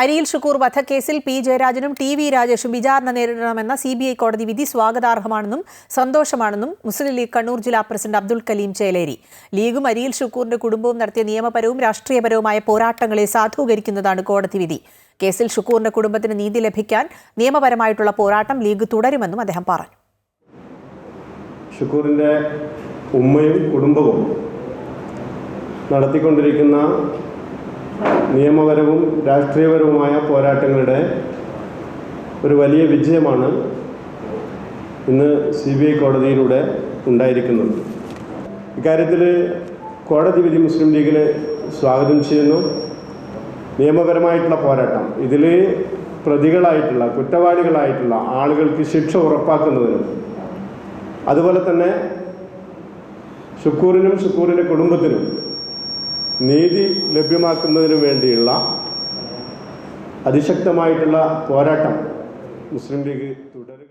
അരിയിൽ ഷുക്കൂർ വധക്കേസിൽ പി ജയരാജനും T V രാജേഷും വിചാരണ നേരിടണമെന്ന സി ബി ഐ കോടതി വിധി സ്വാഗതാർഹമാണെന്നും സന്തോഷമാണെന്നും മുസ്ലിം ലീഗ് കണ്ണൂർ ജില്ലാ പ്രസിഡന്റ് അബ്ദുൽ കലീം ചേലേരി. ലീഗും അരിയിൽ ഷുക്കൂറിന്റെ കുടുംബവും നടത്തിയ നിയമപരവും രാഷ്ട്രീയപരവുമായ പോരാട്ടങ്ങളെ സാധൂകരിക്കുന്നതാണ് കോടതി വിധി. കേസിൽ ഷുക്കൂറിന്റെ കുടുംബത്തിന് നീതി ലഭിക്കാൻ നിയമപരമായിട്ടുള്ള പോരാട്ടം ലീഗ് തുടരുമെന്നും അദ്ദേഹം പറഞ്ഞു. ഷുക്കൂറിന്റെ ഉമ്മയും കുടുംബവും നടത്തിക്കൊണ്ടിരിക്കുന്ന നിയമപരവും രാഷ്ട്രീയപരവുമായ പോരാട്ടങ്ങളുടെ ഒരു വലിയ വിജയമാണ് ഇന്ന് സി ബി ഐ കോടതിയിലൂടെ ഉണ്ടായിരിക്കുന്നത്. ഇക്കാര്യത്തിൽ കോടതി വിധി മുസ്ലിം ലീഗിന് സ്വാഗതം ചെയ്യുന്നു. നിയമപരമായിട്ടുള്ള പോരാട്ടം. ഇതിൽ പ്രതികളായിട്ടുള്ള കുറ്റവാളികളായിട്ടുള്ള ആളുകൾക്ക് ശിക്ഷ ഉറപ്പാക്കുന്നതിനും അതുപോലെ തന്നെ ഷുക്കൂറിനും ഷുക്കൂറിന്റെ കുടുംബത്തിനും നീതി ലഭ്യമാക്കുന്നതിന് വേണ്ടിയുള്ള അതിശക്തമായിട്ടുള്ള പോരാട്ടം മുസ്ലിം ലീഗ് തുടരുക.